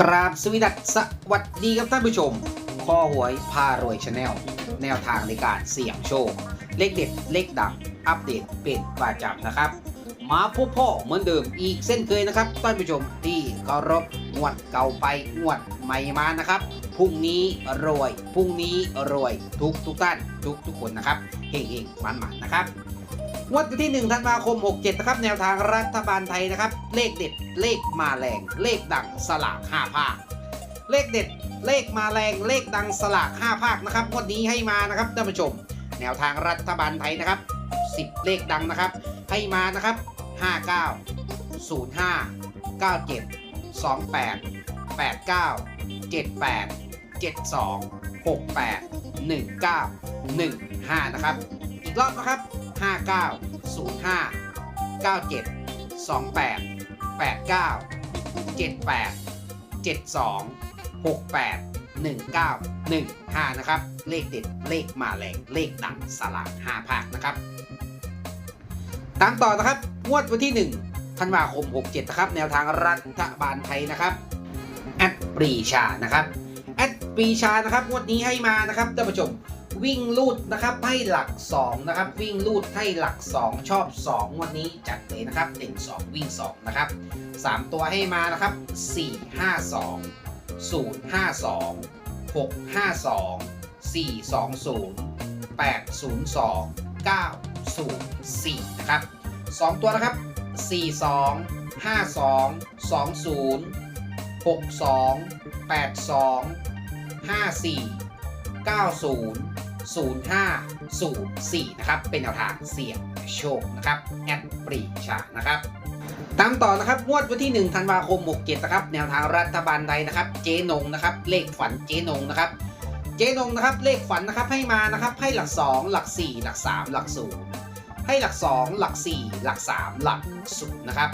กราบสวีดัสสวัสดีครับท่านผู้ชม ข้อหวยพารวยชาแนลแนวทางในการเสี่ยงโชค เลขเด็ด เลขดัง อัปเดตเป็นประจำนะครับ มาพบพ่อเหมือนเดิมอีกเส้นเคยนะครับท่านผู้ชมที่เคารพงวดเก่าไปงวดใหม่มานะครับพรุ่งนี้รวยพรุ่งนี้รวยทุกทุกท่านทุกทุกคนนะครับเฮงเฮงมันมันนะครับ งวดวันที่ 1 ธันวาคม 67 นะครับ แนวทางรัฐบาลไทยนะครับ เลขเด็ด เลขมาแรง เลขดังสลาก5ภาค เลขเด็ด เลขมาแรง เลขดังสลาก5ภาคนะครับงวดนี้ให้มานะครับท่านผู้ชม แนวทางรัฐบาลไทยนะครับ 10 เลขดังนะครับ ให้มานะครับ 59 05 97 28 89 78 72 68 19 15 นะครับ อีกรอบนะครับ 59 05 97 28 89 78 72 68 19 15 นะครับ เลขเด็ด เลขมาแรง เลขดังสลาก5ภาคนะครับ ตามต่อนะครับ งวดวันที่ 1 ธันวาคม 67 นะครับ แนวทางรัฐบาลไทยนะครับ แอดปรีชานะครับ แอดปีชานะครับงวดนี้ให้มานะครับท่านผู้ชมวิ่งลูดนะครับให้หลัก 2 นะครับ วิ่งลูดให้หลัก 2 ชอบ 2 วันนี้จัดเลยนะครับ 1 2 วิ่ง 2 นะครับ 3 ตัวให้มานะครับ 4 5 2 0 5 2 6 5 2 4 2 0 8 0 2 9 0 4 นะครับ 2 ตัวนะครับ 4 2 5 2 2 0 6 2 8 2 5 4 90 0504 นะครับ เป็นแนวทางเสี่ยงโชคนะครับ แอดปรีชานะครับ ตามต่อนะครับงวดวันที่ 1 ธันวาคม 67 นะครับ แนวทางรัฐบาลไทยนะครับ เจนงนะครับ เลขฝันเจนงนะครับ เจนงนะครับ เลขฝันนะครับ ให้มานะครับ ให้หลัก 2 หลัก 4 หลัก 3 หลัก 0 ให้หลัก 2 หลัก 4 หลัก 3 หลัก 0 นะครับ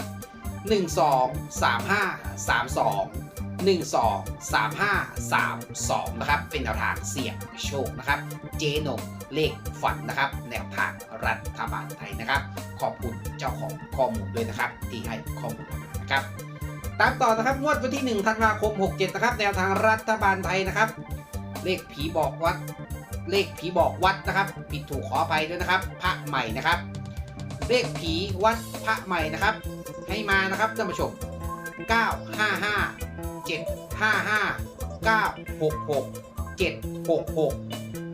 1 2 3 5 3 2 1 2 3 5 3 2 นะครับ เป็นแนวทางเสี่ยงโชคนะครับ เจนงเลขฝันนะครับ แนวทางรัฐบาลไทยนะครับ ขอบคุณเจ้าของข้อมูลด้วยนะครับ ที่ให้ข้อมูลนะครับ ตามต่อนะครับ งวดวันที่ 1 ธันวาคม 67 นะครับ แนวทางรัฐบาลไทยนะครับ เลขผีบอกวัด เลขผีบอกวัดนะครับ ผิดถูกขออภัยด้วยนะครับ พระใหม่นะครับ เลขผีวัดพระใหม่นะครับ ให้มานะครับท่านผู้ชม955 55 966 766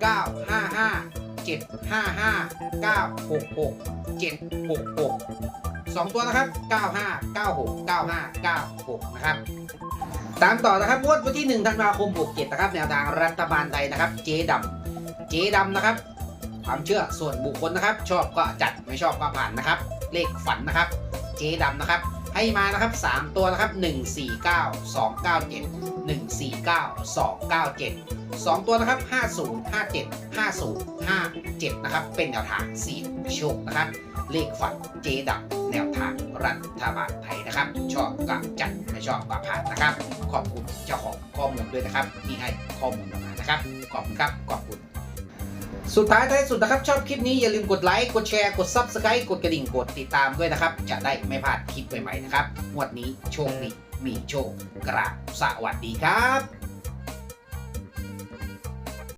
955 755 966 766สองตัวนะครับ 95 96 95 96 นะครับ ตามต่อนะครับงวดวันที่ 1 ธันวาคม 67 นะครับ แนวทางรัฐบาลไทยนะครับ เจ๊ดำเจ๊ดำนะครับ ความเชื่อส่วนบุคคลนะครับ ชอบก็จัดไม่ชอบก็ผ่านนะครับ เลขฝันนะครับ เจ๊ดำนะครับ ให้มานะครับ 3 ตัวนะครับ 149 297 149 297 2 ตัวนะครับ 50 57 50 57 นะครับ เป็นแนวทางเสี่ยงโชคนะครับ เลขฝันเจดับแนวทางรัฐบาลไทยนะครับ ชอบก็จัดไม่ชอบก็ผ่านนะครับ ขอบคุณเจ้าของข้อมูลด้วยนะครับที่ให้ข้อมูลมานะครับ ขอบคุณครับ ขอบคุณ สุดท้ายท้ายสุดนะครับ ชอบคลิปนี้อย่าลืมกดไลค์กดแชร์กด Subscribe กดกระดิ่งกดติดตามด้วยนะครับ จะได้ไม่พลาดคลิปใหม่ๆนะครับงวดนี้โชคดีมีโชคกราบสวัสดีครับ